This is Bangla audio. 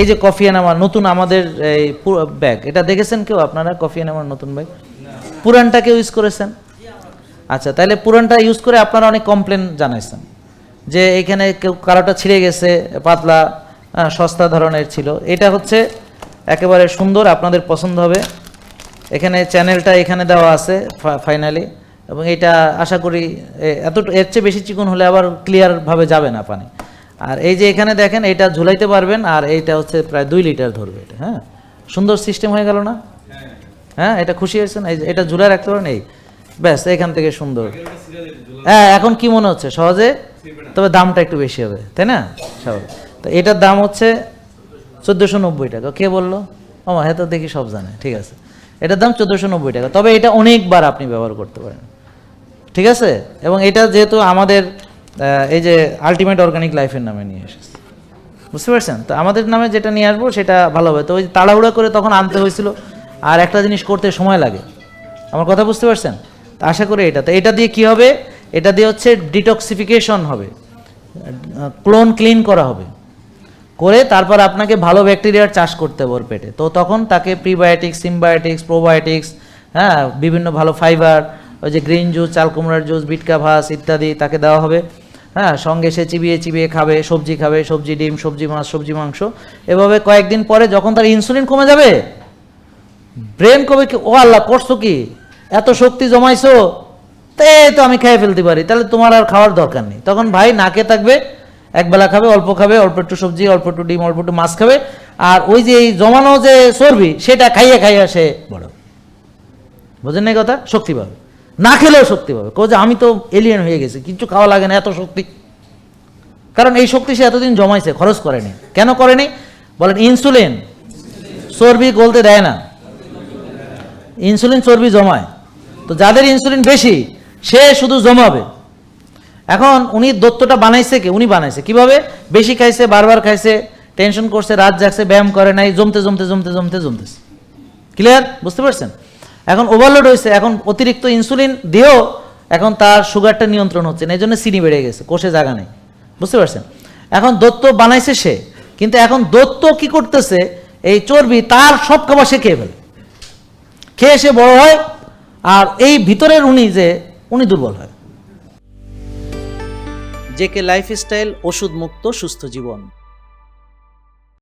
এই যে কফি এনামার নতুন আমাদের, এই ব্যাগ, এটা দেখেছেন কেউ আপনারা কফি এনামার নতুন ব্যাগ? পুরানটা কেউ ইউজ করেছেন? আচ্ছা তাহলে পুরানটা ইউজ করে আপনারা অনেক কমপ্লেন জানাইছেন। যে এখানে কেউ কারোটা ছিঁড়ে গেছে, পাতলা সস্তা ধরনের ছিল। এটা হচ্ছে একেবারে সুন্দর, আপনাদের পছন্দ হবে। এখানে চ্যানেলটা এখানে দেওয়া আছে ফাইনালি এবং এটা আশা করি এত এর চেয়ে বেশি চিকন হলে আবার ক্লিয়ারভাবে যাবে না পানি। আর এই যে এখানে দেখেন, এটা ঝুলাইতে পারবেন, আর এইটা হচ্ছে প্রায় দুই লিটার ধরবে এটা হ্যাঁ? সুন্দর সিস্টেম হয়ে গেল না? হ্যাঁ এটা খুশি হয়েছেন? এই এটা ঝুলাই রাখতে পারেন, এই, ব্যাস, এখান থেকে সুন্দর। হ্যাঁ এখন কি মনে হচ্ছে? সহজে? তবে দামটা একটু বেশি হবে, তাই না? স্বাভাবিক। তো এটার দাম হচ্ছে চোদ্দোশো নব্বই টাকা। কে বলল? ও হ্যাঁ তো দেখি সব জানে, ঠিক আছে। এটার দাম চোদ্দোশো নব্বই টাকা। তবে এটা অনেকবার আপনি ব্যবহার করতে পারেন, ঠিক আছে? এবং এটা যেহেতু আমাদের এই যে আলটিমেট অর্গানিক লাইফের নামে নিয়ে এসেছে। বুঝতে পারছেন? তো আমাদের নামে যেটা নিয়ে আসব, সেটা ভালো হবে। তো ওই তাড়াহুড়া করে তখন আনতে হয়েছিল, আর একটা জিনিস করতে সময় লাগে। আমার কথা বুঝতে পারছেন? তো আশা করি এটা। তো এটা দিয়ে কি হবে? এটা দিয়ে হচ্ছে ডিটক্সিফিকেশন হবে। ক্লোন ক্লিন করা হবে। করে তারপর আপনাকে ভালো ব্যাকটেরিয়ার চাষ করতে হবে ওর পেটে। তো তখন তাকে প্রিবায়োটিক্স সিমবায়োটিক্স প্রোবায়োটিক্স হ্যাঁ বিভিন্ন ভালো ফাইবার ওই যে গ্রিন জুস চাল কুমড়ার জুস বিটকা ভাস ইত্যাদি তাকে দেওয়া হবে। হ্যাঁ সঙ্গে সে চিবিয়ে চিবিয়ে খাবে, সবজি খাবে, সবজি ডিম, সবজি মাছ, সবজি মাংস। এভাবে কয়েকদিন পরে যখন তার ইনসুলিন কমে যাবে ব্রেন কবে কি ও আল্লাহ, করছ কি? এত শক্তি জমাইছো, তে তো আমি খেয়ে ফেলতে পারি। তাহলে তোমার আর খাওয়ার দরকার নেই। তখন ভাই নাকে থাকবে একবেলা খাবে, অল্প খাবে, অল্প একটু সবজি, অল্প একটু ডিম, অল্প একটু মাছ খাবে। আর ওই যে এই জমানো যে চর্বি, সেটা খাইয়ে খাইয়ে সে বড়। বোঝেন না কথা? শক্তি পাবে। না খেলেও শক্তি পাবে। কো যে আমি তো এলিয়েন হয়ে গেছি কিছু খাওয়া লাগে না, এত শক্তি। কারণ এই শক্তি সে এতদিন জমাইছে, খরচ করেনি। কেন করেনি? বলেন ইনসুলিন চর্বি গলতে দেয় না। ইনসুলিন চর্বি জমায়। তো যাদের ইনসুলিন বেশি, সে শুধু জমাবে। এখন উনি দত্তটা বানাইছে কি? উনি বানাইছে। কীভাবে? বেশি খাইছে, বারবার খাইছে টেনশন করছে, রাত জাগছে, ব্যায়াম করে নাই, জমতে জমতে জমতে জমতে, জমতেছে। ক্লিয়ার বুঝতে পারছেন? এখন ওভারলোড হয়েছে, এখন অতিরিক্ত ইনসুলিন দিয়েও এখন তার সুগারটা নিয়ন্ত্রণ হচ্ছে না এই জন্য চিনি বেড়ে গেছে, কোষে জায়গা নেই, বুঝতে পারছেন? এখন দত্ত বানাইছে সে, কিন্তু এখন দত্ত কি করতেছে? এই চর্বি তার সব খাবার সে খেয়ে ফেলে। খেয়ে সে বড় হয়, আর এই ভিতরের উনি যে, উনি দুর্বল হয়। জেকে লাইফস্টাইল ওষুধ মুক্ত সুস্থ জীবন।